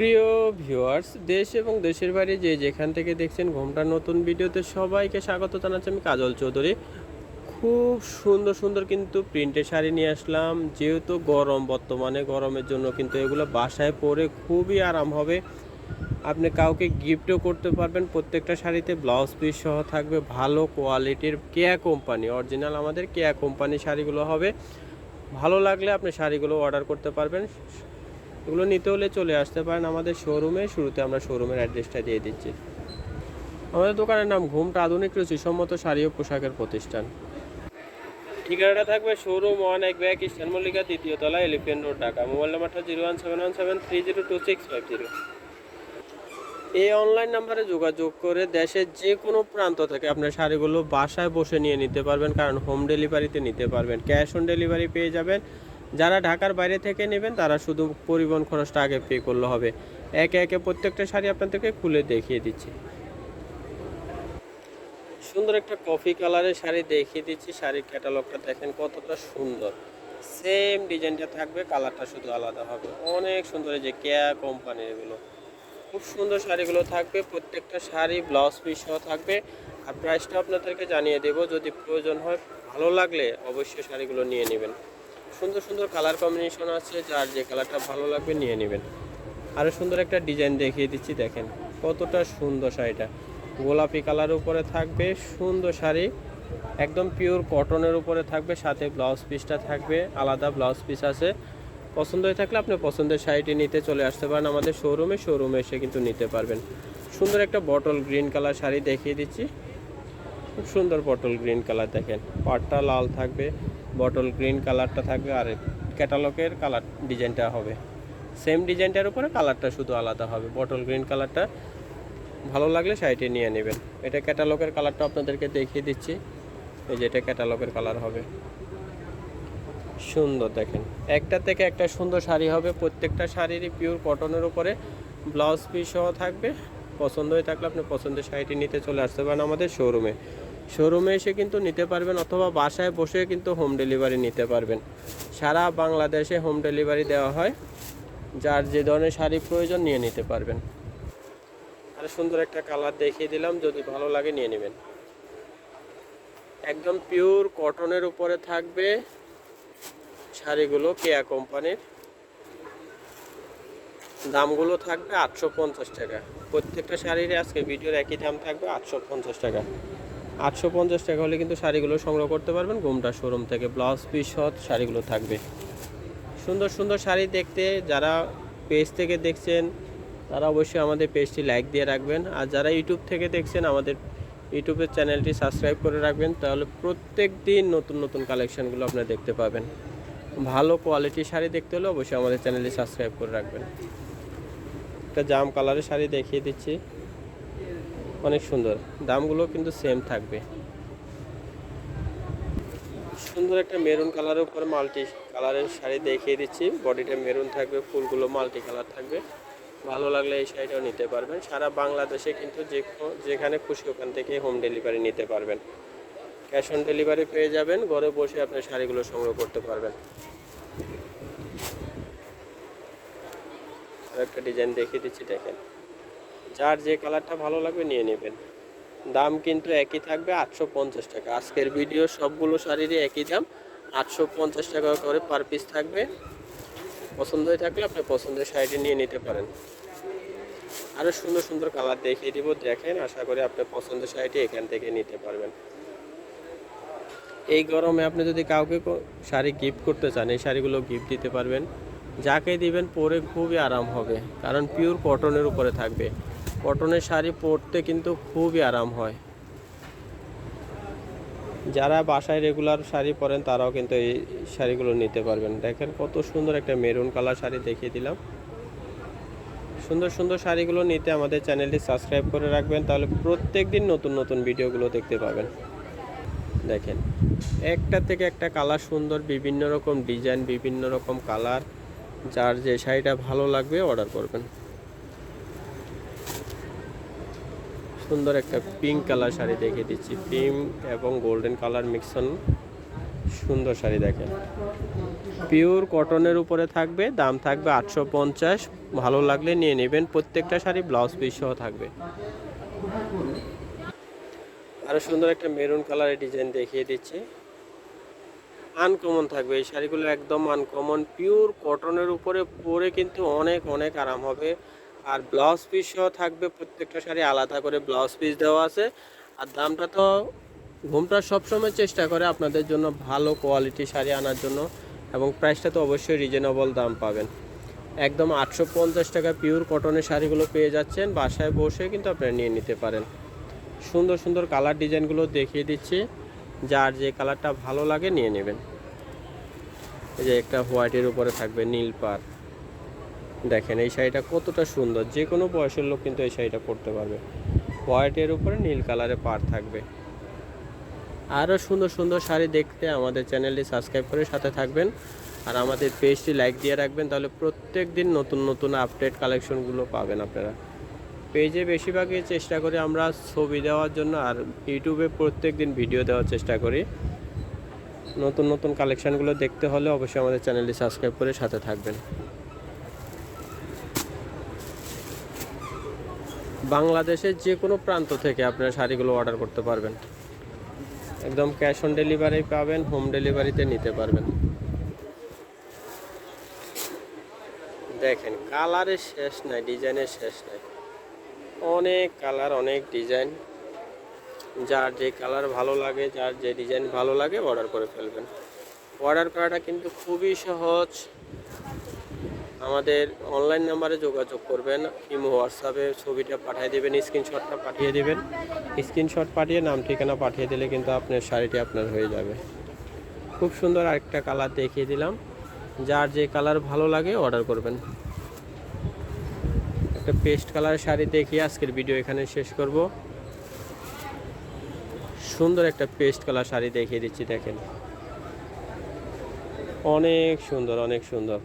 প্রিয় ভিউয়ার্স, দেশ এবং দেশের বাইরে যে যেখান থেকে দেখছেন ঘোমটার নতুন ভিডিওতে সবাইকে স্বাগত জানাচ্ছি আমি কাজল চৌধুরী। খুব সুন্দর সুন্দর কিন্তু প্রিন্টের শাড়ি নিয়ে আসলাম। যেহেতু গরম, বর্তমানে গরমের জন্য কিন্তু এগুলো বাসায় পরে খুবই আরাম হবে। আপনি কাউকে গিফটও করতে পারবেন, প্রত্যেকটা শাড়িতে ব্লাউজ পিস সহ থাকবে, ভালো কোয়ালিটির কেয়া কোম্পানি অরিজিনাল আমাদের কেয়া কোম্পানি শাড়িগুলো হবে। ভালো লাগলে আপনি শাড়িগুলো অর্ডার করতে পারবেন। এগুলো নিতে হলে চলে আসতে পারেন আমাদের শোরুমে শুরুতে আমরা শোরুমের অ্যাড্রেসটা দিয়ে দিচ্ছি। আমাদের দোকানের নাম ঘুমটা আধুনিক রুচিসম্মত শাড়ি ও পোশাকের প্রতিষ্ঠান। ঠিকানাটা থাকবে শোরুম ওয়ান এক ব্যাগ ইস্টার্ন মল্লিকা দ্বিতীয় তলা এলিফেন্ট রোড ঢাকা। মোবাইল নাম্বারটা zero one seven one seven three zero two six five zero এই অনলাইন নাম্বারে যোগাযোগ করে দেশের যে কোনো প্রান্ত থেকে আপনার শাড়িগুলো বাসায় বসে নিয়ে নিতে পারবেন, কারণ হোম ডেলিভারিতে নিতে পারবেন। ক্যাশ অন ডেলিভারি পেয়ে যাবেন। যারা ঢাকার বাইরে থেকে নেবেন, তারা শুধু পরিবহন খরচটা আগে পে করলে হবে। একে একে প্রত্যেকটা শাড়ি আপনাদেরকে খুলে দেখিয়ে দিচ্ছি। সুন্দর একটা কফি কালারের শাড়ি দেখিয়ে দিচ্ছি। শাড়ির ক্যাটালগটা দেখেন কতটা সুন্দর। সেম ডিজাইনটা থাকবে কালারটা শুধু আলাদা হবে। অনেক সুন্দর যে কেয়া কোম্পানির এগুলো। খুব সুন্দর শাড়িগুলো থাকবে, প্রত্যেকটা শাড়ি ব্লাউজ পিস থাকবে। আর প্রাইসটা আপনাদেরকে জানিয়ে দেব, যদি প্রয়োজন হয়, ভালো লাগলে অবশ্যই শাড়িগুলো নিয়ে নেবেন। সুন্দর সুন্দর কালার কম্বিনেশন আছে, যার যে কালারটা ভালো লাগবে নিয়ে নেবেন। আরও সুন্দর একটা ডিজাইন দেখিয়ে দিচ্ছি, দেখেন কতটা সুন্দর শাড়িটা। গোলাপি কালার উপরে থাকবে, সুন্দর শাড়ি। একদম পিওর কটনের উপরে থাকবে, সাথে ব্লাউজ পিসটা থাকবে, আলাদা ব্লাউজ পিস আছে। পছন্দ হয়ে থাকলে আপনি পছন্দের শাড়িটি নিতে চলে আসতে পারেন আমাদের শোরুমে শোরুমে এসে কিন্তু নিতে পারবেন। সুন্দর একটা বটল গ্রিন কালার শাড়ি দেখিয়ে দিচ্ছি। খুব সুন্দর বটল গ্রিন কালার দেখেন। পাটটা লাল থাকবে। বটল গ্রিন কালারটা থাকবে আর ক্যাটালগের কালার ডিজাইনটা হবে। সেম ডিজাইনটার উপরে কালারটা শুধু আলাদা হবে। বটল গ্রিন কালারটা ভালো লাগলে শাড়িটি নিয়ে নেবেন। এটা ক্যাটালগের কালারটা আপনাদেরকে দেখিয়ে দিচ্ছি। এই যে এটা ক্যাটালগের কালার হবে। সুন্দর দেখেন। একটা থেকে একটা সুন্দর শাড়ি হবে। প্রত্যেকটা শাড়িরই পিওর কটনের উপরে ব্লাউজ পিস সহ থাকবে। পছন্দ হয়ে থাকলে আপনি পছন্দের শাড়িটি নিতে চলে আসতে পারেন আমাদের শোরুমে শোরুমে এসে কিন্তু নিতে পারবেন অথবা বাসায় বসে কিন্তু হোম ডেলিভারি নিতে পারবেন। সারা বাংলাদেশে হোম ডেলিভারি দেওয়া হয়। যার যে ধরনের শাড়ি প্রয়োজন নিয়ে নিতে পারবেন। আর সুন্দর একটা কালার দেখিয়ে দিলাম, যদি ভালো লাগে নিয়ে নেবেন। একদম পিওর কটনের উপরে থাকবে শাড়িগুলো কেয়া কোম্পানির দামগুলো থাকবে আটশো পঞ্চাশ টাকা। প্রত্যেকটা শাড়ির আজকে ভিডিওর একই দাম থাকবে আটশো পঞ্চাশ টাকা। আটশো পঞ্চাশ টাকা হলে কিন্তু শাড়িগুলো সংগ্রহ করতে পারবেন। গোমটা শোরুম থেকে ব্লাউজ পিস সহ শাড়িগুলো থাকবে। সুন্দর সুন্দর শাড়ি দেখতে যারা পেজ থেকে দেখছেন, তারা অবশ্যই আমাদের পেজটি লাইক দিয়ে রাখবেন। আর যারা ইউটিউব থেকে দেখছেন, আমাদের ইউটিউবের চ্যানেলটি সাবস্ক্রাইব করে রাখবেন, তাহলে প্রত্যেক দিন নতুন নতুন কালেকশানগুলো আপনারা দেখতে পাবেন। ভালো কোয়ালিটির শাড়ি দেখতে হলে অবশ্যই আমাদের চ্যানেলটি সাবস্ক্রাইব করে রাখবেন। একটা জাম কালারের শাড়ি দেখিয়ে দিচ্ছি। অনেক সুন্দর। দামগুলো কিন্তু সেম থাকবে। সুন্দর একটা মেরুন কালারের উপর মাল্টি কালারের শাড়ি দেখিয়ে দিচ্ছি। বডিটা মেরুন থাকবে, ফুলগুলো মাল্টি কালার থাকবে। ভালো লাগলে এই শাড়িটাও নিতে পারবেন। সারা বাংলাদেশে কিন্তু যে যেখানে খুশি ওখান থেকে হোম ডেলিভারি নিতে পারবেন। ক্যাশ অন ডেলিভারি পেয়ে যাবেন, ঘরে বসে আপনি শাড়িগুলো সংগ্রহ করতে পারবেন। একটা ডিজাইন দেখিয়ে দিচ্ছি, দেখেন। যার যে কালারটা ভালো লাগবে নিয়ে নেবেন। দাম কিন্তু একই থাকবে আটশো পঞ্চাশ টাকা। আজকের ভিডিও সবগুলো শাড়িরই একই দাম, আটশো পঞ্চাশ টাকা করে পার পিস থাকবে। পছন্দ হয়ে থাকলে আপনি পছন্দের শাড়িটি নিয়ে নিতে পারেন। আরও সুন্দর সুন্দর কালার দেখিয়ে দিব, দেখেন, আশা করি আপনার পছন্দের শাড়িটি এখান থেকে নিতে পারবেন। এই গরমে আপনি যদি কাউকে শাড়ি গিফট করতে চান, এই শাড়িগুলো গিফট দিতে পারবেন। যাকে দিবেন পরে খুবই আরাম হবে, কারণ পিওর কটনের উপরে থাকবে। কটনের শাড়ি পরতে কিন্তু খুবই আরাম হয়। যারা বাসায় রেগুলার শাড়ি পরেন, তারাও কিন্তু এই শাড়িগুলো নিতে পারবেন। দেখেন কত সুন্দর একটা মেরুন কালার শাড়ি দেখিয়ে দিলাম। সুন্দর সুন্দর শাড়িগুলো নিতে আমাদের চ্যানেলটি সাবস্ক্রাইব করে রাখবেন, তাহলে প্রত্যেক দিন নতুন নতুন ভিডিওগুলো দেখতে পাবেন। দেখেন, একটা থেকে একটা কালার সুন্দর, বিভিন্ন রকম ডিজাইন বিভিন্ন রকম কালার যার যে শাড়িটা ভালো লাগবে অর্ডার করবেন। সুন্দর একটা পিঙ্ক কালার শাড়ি দেখিয়ে দিচ্ছি। পিঙ্ক এবং গোল্ডেন কালার মিক্সন সুন্দর শাড়ি দেখেন। পিওর কটনের উপরে থাকবে, দাম থাকবে আটশো পঞ্চাশ। ভালো লাগলে নিয়ে নেবেন, প্রত্যেকটা শাড়ি ব্লাউজ পিস সহ থাকবে। আরও সুন্দর একটা মেরুন কালারের ডিজাইন দেখিয়ে দিচ্ছি। আনকমন থাকবে, এই শাড়িগুলো একদম আনকমন পিওর কটনের উপরে পরে কিন্তু অনেক অনেক আরাম হবে। আর ব্লাউজ পিস সহ থাকবে প্রত্যেকটা শাড়ি আলাদা করে ব্লাউজ পিস দেওয়া আছে। আর দামটা তো ঘুমটা সবসময় চেষ্টা করে আপনাদের জন্য ভালো কোয়ালিটি শাড়ি আনার জন্য এবং প্রাইসটা তো অবশ্যই রিজনেবল দাম পাবেন। একদম আটশো পঞ্চাশ টাকা পিওর কটনের শাড়িগুলো পেয়ে যাচ্ছেন, বাসায় বসে কিন্তু আপনারা নিয়ে নিতে পারেন। সুন্দর সুন্দর কালার ডিজাইনগুলো দেখিয়ে দিচ্ছি। যার যে কালারটা ভালো লাগে নিয়ে নেবেন। এই যে একটা হোয়াইটের উপরে থাকবে নীল পার দেখেন, এই শাড়িটা কতটা সুন্দর। যে কোনো বয়সের লোক কিন্তু এই শাড়িটা পরতে পারবে। হোয়াইটের উপরে নীল কালারে পার থাকবে। আরও সুন্দর সুন্দর শাড়ি দেখতে আমাদের চ্যানেলটি সাবস্ক্রাইব করে সাথে থাকবেন। আর আমাদের পেজটি লাইক দিয়ে রাখবেন, তাহলে প্রত্যেক দিন নতুন নতুন আপডেট কালেকশনগুলো পাবেন আপনারা। পেজে বেশিরভাগই চেষ্টা করি আমরা ছবি দেওয়ার জন্য, আর ইউটিউবে প্রত্যেক দিন ভিডিও দেওয়ার চেষ্টা করি। নতুন নতুন কালেকশানগুলো দেখতে হলে অবশ্যই আমাদের চ্যানেলটি সাবস্ক্রাইব করে সাথে থাকবেন। বাংলাদেশের যে কোনো প্রান্ত থেকে আপনারা শাড়িগুলো অর্ডার করতে পারবেন। একদম ক্যাশ অন ডেলিভারি পাবেন হোম ডেলিভারিতে নিতে পারবেন। দেখেন, কালারের শেষ নাই, ডিজাইনের শেষ নাই। অনেক কালার, অনেক ডিজাইন। যার যে কালার ভালো লাগে, যার যে ডিজাইন ভালো লাগে অর্ডার করে ফেলবেন। অর্ডার করাটা কিন্তু খুবই সহজ। আমাদের অনলাইন নাম্বারে যোগাযোগ করবেন, ইমো হোয়াটসঅ্যাপে ছবিটা পাঠিয়ে দেবেন স্ক্রিনশটটা পাঠিয়ে দেবেন। স্ক্রিনশট পাঠিয়ে নাম, ঠিকানা পাঠিয়ে দিলে কিন্তু আপনার শাড়িটি আপনার হয়ে যাবে। খুব সুন্দর আরেকটা কালার দেখিয়ে দিলাম। যার যে কালার ভালো লাগে অর্ডার করবেন। একটা পেস্ট কালারের শাড়ি দেখিয়ে আজকের ভিডিও এখানে শেষ করব। সুন্দর একটা পেস্ট কালার শাড়ি দেখিয়ে দিচ্ছি, দেখেন। অনেক সুন্দর অনেক সুন্দর।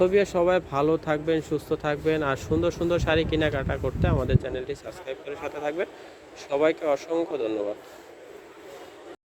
ছবি সবাই ভালো থাকবেন, সুস্থ থাকবেন আর সুন্দর সুন্দর শাড়ি কেনাকাটা করতে আমাদের চ্যানেলটি সাবস্ক্রাইব করে সাথে থাকবেন। সবাইকে অসংখ্য ধন্যবাদ।